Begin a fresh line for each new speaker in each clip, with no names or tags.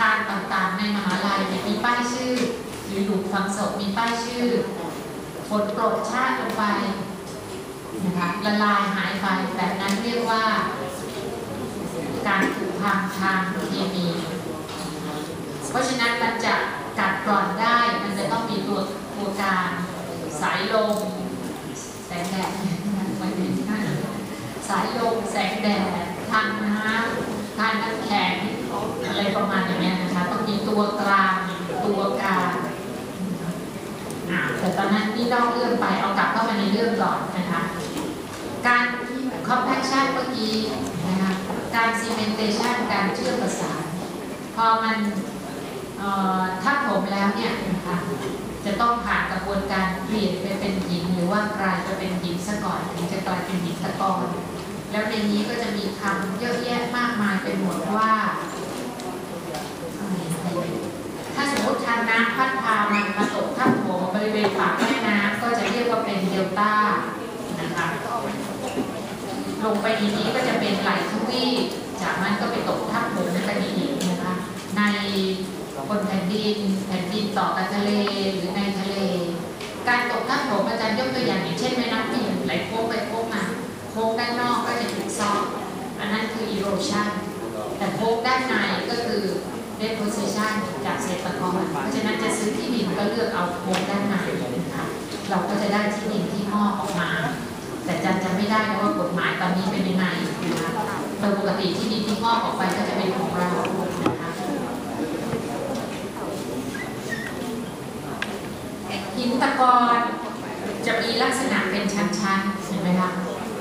คารต่างๆ ในมหาลัยมีป้ายชื่อ หรือหลุมฝังศพมีป้ายชื่อฝนโปรดชาติลงไปนะคะละลายหายไปแบบนั้นเรียกว่า การถูกพังทางเคมีเพราะฉะนั้นมันจะกัดกร่อนได้ มันจะต้องมีตัวตัวการสายลมแสงแดดสายลมแสงแดดทางน้ำ ทางน้ำแข็งอะไรประมาณอย่างนี้ยนะคะต้องมีตัวกลางตัวกลารอะแต่ตอนนั้นนี่นอกเรื่องไปเอากลับเข้ามาในเรื่องก่อนนะคะการ compaction เมื่อกี้นะคะการ cementation การเชื่อมประสานพอมันเอ่อทับผมแล้วเนี่ยนะคะจะต้องผ่านกระบวนการเปลี่ยนไปเป็นหินหรือว่ากลายไปเป็นหินซะก่อนถึงจะกลายเป็นหินตะกอน แล้วในนี้ก็จะมีคำเยอะแยะมากมายไปหมดว่าถ้าสมมติทางน้ำพัดพามันมาตกทับหัวบริเวณปากแม่น้ำก็จะเรียกว่าเป็นเดลต้านะคะลงไปในนี้ก็จะเป็นไหลทวีปจากนั้นก็ไปตกทับหัวในกระดิ่งนะคะในบนแผ่นดินแผ่นดินต่อกับทะเลหรือในทะเล การตกทับหัวอาจารย์ยกตัวอย่างอย่างเช่นแม่น้ำปิ่งไหลโค้งไปโค้งมา โค้งด้านนอกก็จะถูกซอกอันนั้นคือ erosion แต่โค้งด้านในก็คือ deposition จากเศษตะกอนเพราะฉะนั้นจะซื้อที่ดินก็เลือกเอาโค้งด้านในนะคะเราก็จะได้ที่ดินที่งอกออกมา แต่จันจำไม่ได้นะว่ากฎหมายตอนนี้เป็นยังไงนะคะโดยปกติที่ดินที่งอกออกไปก็จะเป็นของเรานะคะหินตะกอนจะมีลักษณะเป็นชั้นๆเห็นไหมคะ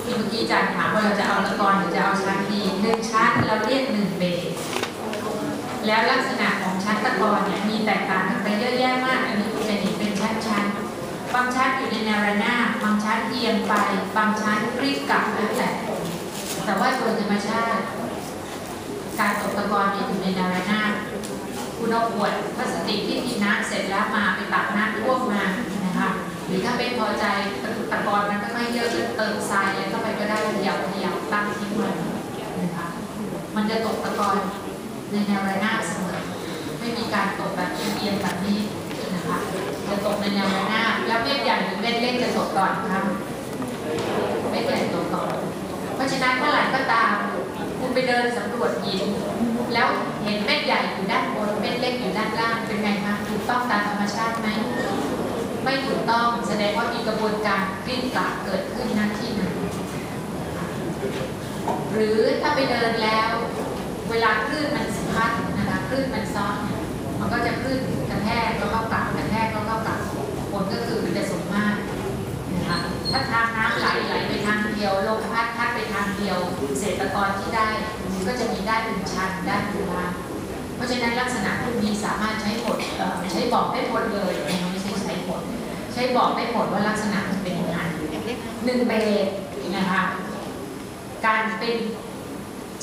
ที่เมื่อกี้อาจารย์ถามว่าเราจะเอาตะกอนหรือจะเอาชั้นดีหนึ่งชั้นเราเรียกหนึ่งเบสแล้วลักษณะของชั้นตะกอนเนี่ยมีแตกต่างกันไปเยอะแยะมาก อันนี้คุณจะเห็นเป็นชั้นๆบางชั้นอยู่ในแนวระนาบบางชั้นเอียงไป บางชั้นรีบกลับแล้วแต่แต่ว่าโดยธรรมชาติการตกตะกอนเนี่ยอยู่ในแนวระนาบคุณเอาขวดพลาสติกที่กินน้ำเสร็จแล้วมาไปตักน้ำท่วมมา หรือถ้าไม่พอใจตะกอนมันก็ไม่เยอะก็เติมทรายอะไรเข้าไปก็ได้ขยับขยับตั้งทิ้งไว้นะคะมันจะตกตะกอนในแนวระนาบเสมอไม่มีการตกแบบเอียงแบบนี้นะคะจะตกในแนวระนาบแล้วเม็ดใหญ่หรือเม็ดเล็กจะตกก่อนครับเม็ดใหญ่ตกก่อนเพราะฉะนั้นเมื่อไหร่ก็ตามคุณไปเดินสำรวจหินแล้วเห็นเม็ดใหญ่อยู่ด้านบนเม็ดเล็กอยู่ด้านล่างเป็นไงคะถูกต้องตามธรรมชาติไหม ไม่ถูกต้องแสดงว่ามีกระบวนการกลิ้นกลากเกิดขึ้นณที่นั้นหรือถ้าไปเดินแล้ว เวลาคลื่นมันพัดนะคะคลื่นมันซ้อนมันก็จะคลื่นกระแทกแล้วก็กลับกระแทกแล้วก็กลับผลก็คือมันจะสูงมากนะคะถ้าทางน้ำไหลไหลไปทางเดียวลมพัดพัดไปทางเดียวเศษตะกอนที่ได้ ก็จะมีได้เป็นชันได้านเป็นล่างเพราะฉะนั้นลักษณะพวกนี้สามารถใช้ผลเอ่อใช้บอกได้หมดเลย ใช้บอกได้หมดว่าลักษณะมันเป็นยังไงหนึ่งเบรกนะคะการเป็น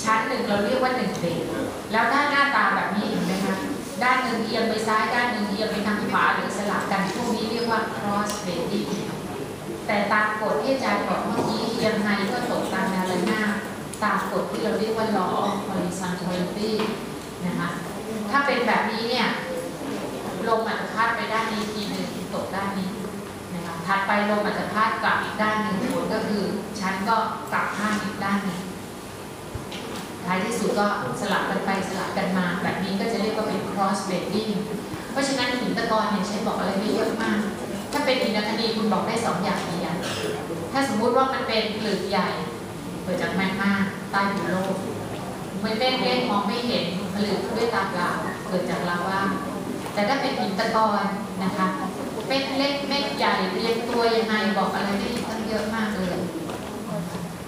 ชั้นหนึ่งเราเรียกว่าหนึ่งเบรกแล้วถ้าหน้าตาแบบนี้เห็นไหมคะด้านหนึ่งเอียงไปซ้ายด้านหนึ่งเอียงไปทางขวาหรือสลับกันพวกนี้เรียกว่า cross bending แต่ตามกฎที่อาจารย์บอกเมื่อกี้ยังไงก็ตกตามแนวระนาบตามกฎที่เราเรียกว่า law of horizontality นะคะถ้าเป็นแบบนี้เนี่ยลมอาจจะพัดไปด้านนี้ทีหนึ่งตกด้านนี้ ถัดไปลมอาจจะพัดกลับอีกด้านหนึ่งผลก็คือชั้นก็กลับข้างอีกด้านหนึ่งท้ายที่สุดก็สลับกันไปสลับกันมา แบบนี้ก็จะเรียกว่าเป็น cross bending เพราะฉะนั้นหินตะกอนเนี่ยใช้บอกอะไรไม่เยอะมาก ถ้าเป็นหินคนีคุณบอกได้สองอย่างนี้อย่างถ้าสมมุติว่ามันเป็นหลืบใหญ่เกิดจากแมกมาใต้ผิวโลกไม่เล็กเล็กมองไม่เห็นผลึกด้วยตาเปล่าเกิดจากลาวาแต่ถ้าเป็นหินตะกอนนะคะเม็ดเล็กเม็ด ใหญ่เรียงตัวยังไงบอกอะไรได้ตั้งเยอะมากเลย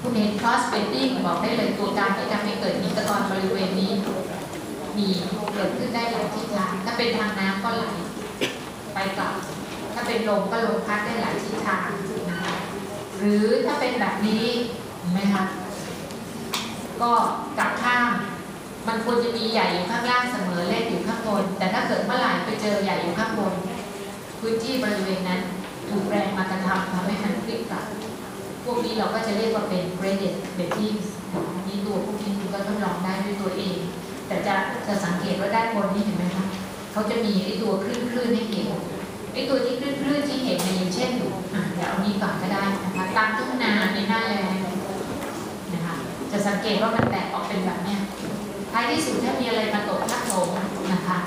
คุณเห็น cross bending บอกได้เลยตัวการที่ทำให้เกิดหินตะกอนบริเวณนี้ มีเกิดขึ้นได้หลายทิศทางถ้าเป็นทางน้ำก็ไหลไปกลับ ถ้าเป็นลมก็ลมพัดได้หลายทิศทางนะคะหรือถ้าเป็นแบบนี้เห็นไหมคะก็กลับข้างมันควรจะมีใหญ่อยู่ข้างล่างเสมอเล็กอยู่ข้างบน แต่ถ้าเกิดเมื่อไหร่ไปเจอใหญ่อยู่ข้างบน พื้นที่บริเวณนั้นถูกแรงมากระทำทำให้มันพลิกกลับ พวกนี้เราก็จะเรียกว่าเป็น graded bending นะคะนี่ตัวพวกนี้คุณก็ทดลองได้ด้วยตัวเอง แต่จะจะสังเกตว่าด้านบนนี่เห็นไหมคะเขาจะมีไอ้ตัวคลื่นคลื่นๆให้เห็นไอ้ตัวที่คลื่นคลื่นๆที่เห็นเนี่ยอย่างเช่นอะเดี๋ยวเอานี้ก่อนก็ได้นะคะตามทุ่งนาในหน้าแรงนะคะจะสังเกตว่ามันแตกออกเป็นแบบเนี้ยท้ายที่สุดถ้ามีอะไรมาตกทับถมนะคะ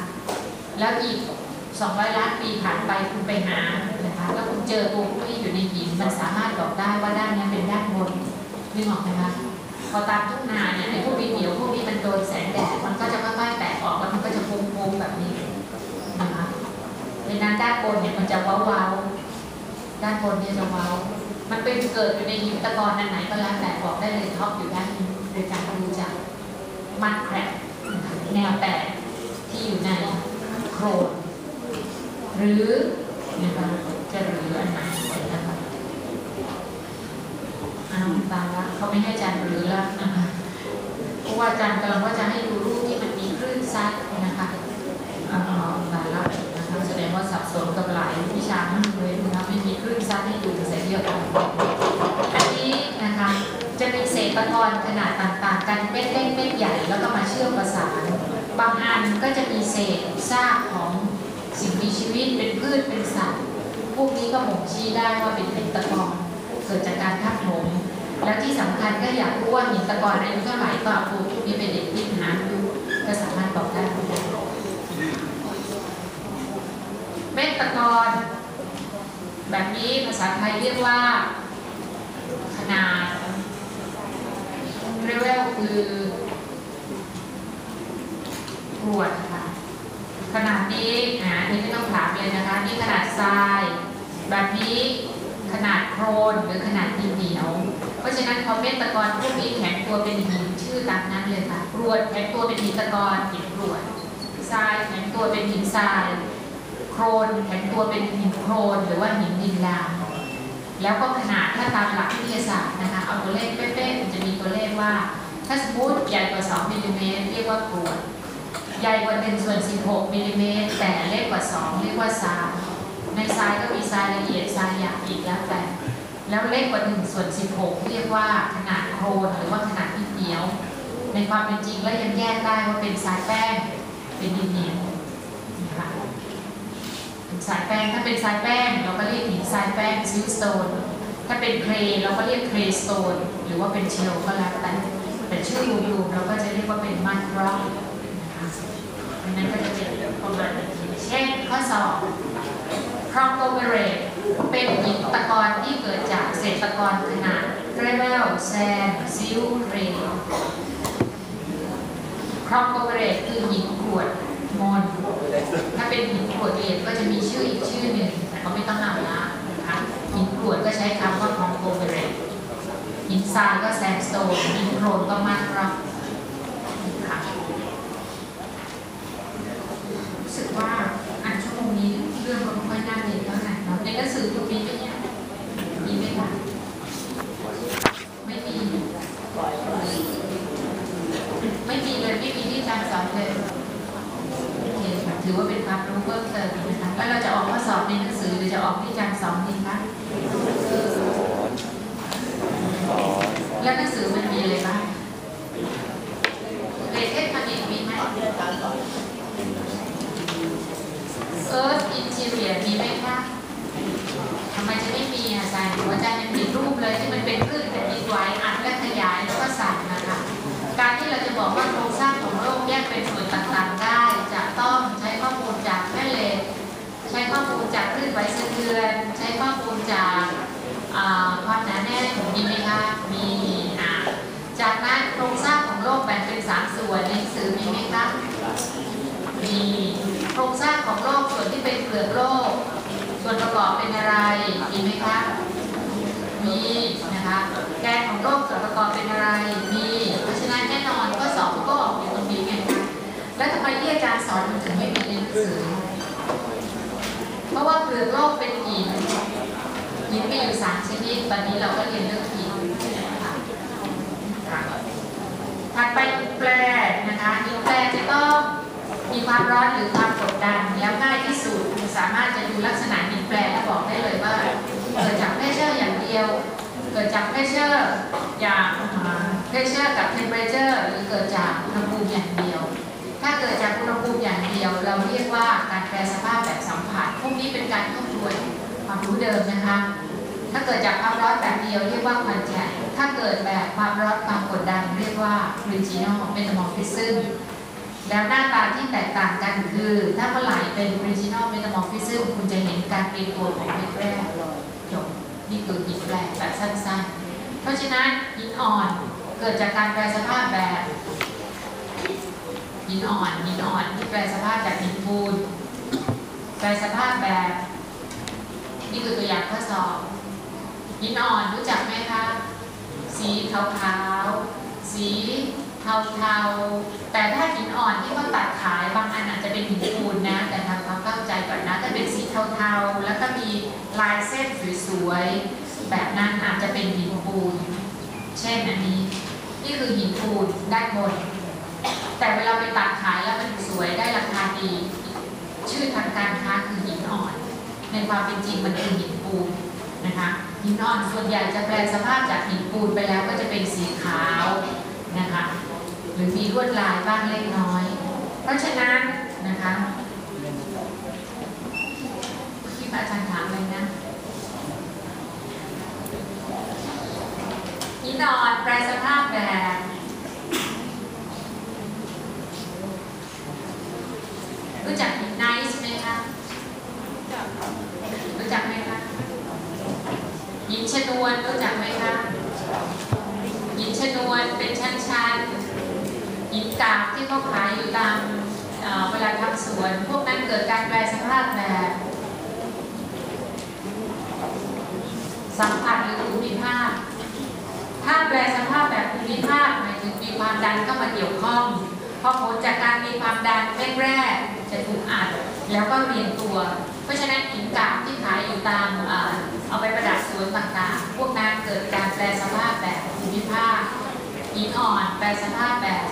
แล้วอีก 200 ล้านปีผ่านไปคุณไปหานะคะแล้วคุณเจอตัวพวกนี้อยู่ในหินมันสามารถบอกได้ว่าด้านนี้เป็นด้านบนนึกออกไหมคะพอตามทุ่งนาเนี่ยไอ้พวกวิเหนียวพวกนี้มันโดนแสงแดดมันก็จะค่อยๆแตกออกแล้วมันก็จะโค้งๆแบบนี้นะคะในนั้นด้านบนเนี่ยมันจะเว้าๆด้านบนเนี่ยจะเว้ามันเป็นเกิดอยู่ในหินตะกอนอันไหนก็แล้วแต่บอกได้เลยท็อปอยู่ด้านนี้โดยการดูจากมันแครกแนวแตกที่อยู่ในโครน หรือนะคะจะหรืออันไหนนะคะอ้าวตาละเขาไม่ให้อาจารย์หรือล้วนะคะเพราะว่าอาจารย์กำลังว่าจะให้ดูรูปที่มันมีคลื่นซัดนะคะอ๋อตาละนะคะแสดงว่าสับสนกับหลายวิชามากเลยนะคะไม่มีคลื่นซัดให้ดูเสียเยอะอันนี้นะคะจะมีเศษตะกอนขนาดต่างๆ กันเม็ดเล็กเม็ดใหญ่แล้วก็มาเชื่อมประสาน บางอันก็จะมีเศษซากของ สิ่งมีชีวิตเป็นพืชเป็นสัตว์ พวกนี้ก็บ่งชี้ได้ว่าเป็นหินตะกอนเกิดจากการทับถมแล้วที่สำคัญก็อยากรู้ว่าหินตะกอนอายุเท่าไหร่ก็เอาพวกนี้ไปเด็ดที่หาดูก็สามารถบอกได้เม็ดตะกอนแบบนี้ภาษาไทยเรียกว่าขนาดเรียกว่าคือกรวดค่ะ ขนาดนี้อ่าอันนี้ไม่ต้องถามเลย นะคะนี่ขนาดทราย แบบนี้ขนาดโครนหรือขนาดดินเหนียว เพราะฉะนั้นพอเม็ดตะกอนพวกนี้แข็งตัวเป็นหินชื่อตามนั้นเลยค่ะกรวดแข็งตัวเป็นหินตะกอนหินกรวดทรายแข็งตัวเป็นหินทราย โครนแข็งตัวเป็นหินโครนหรือว่าหินดินลามแล้วก็ขนาดถ้าตามหลักวิทยาศาสตร์นะคะเอาตัวเลขเป๊ะๆมันจะมีตัวเลขว่า ถ้าสมมติใหญ่กว่า 2มิลลิเมตรเรียกว่ากรวดใหญ่กว่า1ส่วน16มิลลิเมตรแต่เล็กกว่า 2 เรียกว่าทราย ในทรายก็มีทรายละเอียดทรายหยาบอีกแล้วแต่ แล้วเล็กกว่า1ส่วน16 เรียกว่าขนาดโครนหรือว่าขนาดดินเหนียว ในความเป็นจริงแล้วยังแยกได้ว่าเป็นทรายแป้งเป็นดินเหนียวนะคะทรายแป้งถ้าเป็นทรายแป้งเราก็เรียกหินทรายแป้งซิลสโตนถ้าเป็นเครเราก็เรียกเครสโตนหรือว่าเป็นเชลก็แล้วแต่แต่ชื่อรวมๆเราก็จะเรียกว่าเป็นมันร็อกอันนั้นก็จะเป็นประมาณนี้เช่นข้อสอบ ครองโกเบเรตเป็นหินตะกอนที่เกิดจากเศษตะกอนขนาดเกรเวลแซนซิลเรนครองโกเบเรตคือหินกรวดมอนถ้าเป็นหินกรวดเรียนก็จะมีชื่ออีกชื่อหนึ่งแต่ก็ไม่ต้องเอาละนะคะหินกรวดก็ใช้คำว่าครองโกเบเรตหินทรายก็แซนสโตนหินโครนก็มันร็อกค่ะ รู้สึกว่าอ่านชั่วโมงนี้เรื่องก็ไม่ค่อยน่าเรียนเท่าไหร่เนาะในหนังสือคุณมีไหมเนี่ยมีไหมคะไม่มี ไม่มีเลยไม่มีที่อาจารย์สอนเลยโอเคค่ะถือว่าเป็นความรู้เพิ่มเติมนะคะแล้วเราจะออกข้อสอบในหนังสือหรือจะออกที่อาจารย์สอนดีคะ แล้วหนังสือมันมีอะไรบ้างเลเทคคณิตมีไหม เอิร์ธอินทีเรียมีไหมคะทำไมจะไม่มีอาจารย์หัวใจมันมีรูปเลยที่มันเป็นคลื่นแผ่นดินไหวอัดและขยายแล้วก็สั่นนะคะ การที่เราจะบอกว่าโครงสร้างของโลกแยกเป็นส่วนต่างๆได้ จะต้องใช้ข้อมูลจากแม่เหล็กใช้ข้อมูลจากคลื่นไหวสะเทือน ใช้ข้อมูลจากอ่าความหนาแน่นมีไหมคะมีอ่าจากนั้นโครงสร้างของโลกแบ่งเป็น สามส่วนในหนังสือมีไหมคะมีโครงสร้างของโลกส่วนที่เป็นเปลือกโลก ส่วนประกอบเป็นอะไรมีไหมคะมีนะคะแกนของโลกส่วนประกอบเป็นอะไรมีเพราะฉะนั้นแน่นอนข้อสอบก็ออกอยู่ตรงนี้ไงคะแล้วทำไมที่อาจารย์สอนมันถึงไม่มีในหนังสือเพราะว่าเปลือกโลกเป็นหินหินมีอยู่สามชนิดตอนนี้เราก็เรียนเรื่องหินนะคะ ถัดไปหินแปรนะคะหินแปรจะต้องมีความร้อนหรือความกดดันแล้วง่ายที่สุดสามารถจะดูลักษณะหินแปรและบอกได้เลยว่าเกิดจากเพรสเชอร์อย่างเดียว เกิดจากเพรสเชอร์อย่างเพรสเชอร์กับเทมเพรเชอร์หรือเกิดจากอุณหภูมิอย่างเดียว ถ้าเกิดจากอุณหภูมิอย่างเดียว เราเรียกว่าการแปรสภาพแบบสัมผัสพวกนี้เป็นการทบทวนความรู้เดิมนะคะ ถ้าเกิดจากความร้อนแบบเดียวเรียกว่าควันแฉะ ถ้าเกิดแบบความร้อนความกดดันเรียกว่า regional metamorphism แล้วหน้าตาที่แตกต่างกันคือ ถ้าเมื่อไหร่เป็น regional metamorphism คุณจะเห็นการเปลี่ยนตัวของเม็ดแรกจบนี่คือหินแปลกแบบสั้นๆ เพราะฉะนั้นหินอ่อนเกิดจากการแปลสภาพแบบหินอ่อนหินอ่อนที่แปลสภาพจากหินปูนแปลสภาพแบบ นี่คือตัวอย่างข้อสอบหินอ่อนรู้จักไหมคะ สีขาวๆ สีเทาๆ แต่ถ้าหินอ่อนที่เขาตัดขายบางอันอาจจะเป็นหินปูนนะ แต่ทำความเข้าใจก่อนนะถ้าเป็นสีเทาๆ แล้วก็มีลายเส้นสวยๆ แบบนั้นอาจจะเป็นหินปูน เช่นอันนี้ นี่คือหินปูนด้านบน แต่เวลาไปตัดขายแล้วมันสวยได้ราคาดี ชื่อทางการค้าคือหินอ่อน ในความเป็นจริงมันคือหินปูนนะคะ หินอ่อนส่วนใหญ่จะแปลสภาพจากหินปูนไปแล้วก็จะเป็นสีขาวนะคะหรือมีลวดลายบ้างเล็กน้อย เพราะฉะนั้นนะคะที่พระอาจารย์ถามเลยนะหินอ่อนแปลสภาพแบบ รู้จักหินไนซ์ไหมคะ รู้จักไหมคะหินชน วนรู้จักไหมคะหินชนวนเป็นชั้นๆหินกาบที่เขาขายอยู่ตามเอ่อเวลาทำสวน พวกนั้นเกิดการแปลสภาพแบบสัมผัสหรือภูมิภาค ถ้าแปลสภาพแบบภูมิภาคหมายถึงมีความดันเข้ามาเกี่ยวข้องพอผลจากการมีความดันแรกแรกๆจะถูกอัดแล้วก็เรียงตัว เพราะฉะนั้นหินกาบที่ขายอยู่ตามเอาไปประดับสวนต่าง เกิดการแปลสภาพแบบภูมิภาคหินอ่อนแปลสภาพแบบ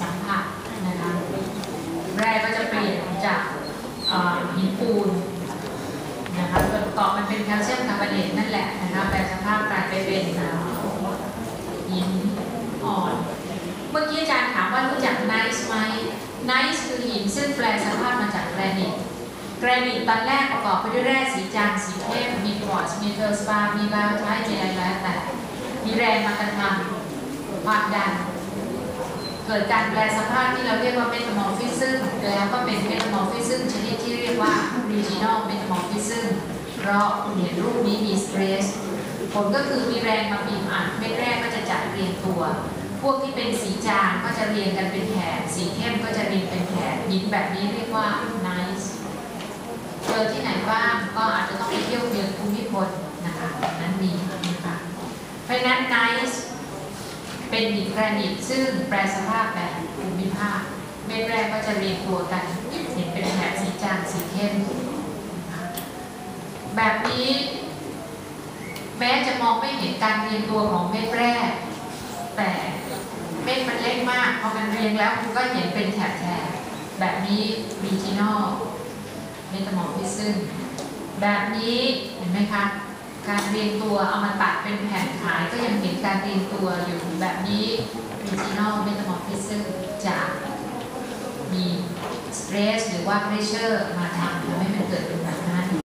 สัมผัสนะคะแร่ก็จะเปลี่ยนจากหินปูนนะคะส่วนประกอบมันเป็นแคลเซียมคาร์บอเนตนั่นแหละนะคะแปลสภาพกลายไปเป็นเอ่อหินอ่อน เมื่อกี้อาจารย์ถามว่ารู้จักไนซ์ไหมไนซ์คือหินซึ่งแปลสภาพมาจากแกรนิต กรนิตตอนแรกประกอบไปด้วยแร่สีจางสีเข้มมีควอร์ตซ์มีเทอร์สปามีบาไทต์มีอะไรแล้วแต่ มีแรงมากระทำความดัน เกิดการแปลสภาพที่เราเรียกว่าเมตา m อ r p h ิซึมแล้วก็เป็นเมตา m อ r p h ิซึมชนิดที่เรียกว่า regional metamorphism เพราะคุณเห็นรูปนี้มีสเตรสผลก็คือมีแรงมาบีบอัดเม็ดแรกก็จะจัดเรียงตัว พวกที่เป็นสีจางก็จะเรียงกันเป็นแถบสีเข้มก็จะเรียงเป็นแถบหินแบบนี้เรียกว่า อที่ไหนบ้างก็อาจจะต้องไปเที่ยวเยือนภูมิพลนะคะนั้นมีนะคะเพราะฉะนั้น nice เป็นหินแกรนิตซึ่งแปรสภาพแบบภูมิภาคเม็ดแรกก็จะเรียงตัวกันเห็นเป็นแถบสีจางสีเข้มนะคะแบบนี้แม้จะมองไม่เห็นการเรียงตัวของเม็ดแรก แต่เม็ดมันเล็กมากพอมันเรียงแล้วคุณก็เห็นเป็นแถบๆแบบนี้ เมตาบอลิซึ่งแบบนี้เห็นไหมคะการเรียงตัวเอามาตัดเป็นแผ่นขายก็ยังเห็นการเรียงตัวอยู่แบบนี้ regional metamorphism จะมี stress หรือว่า pressure มาทำทำให้มันเกิดเป็น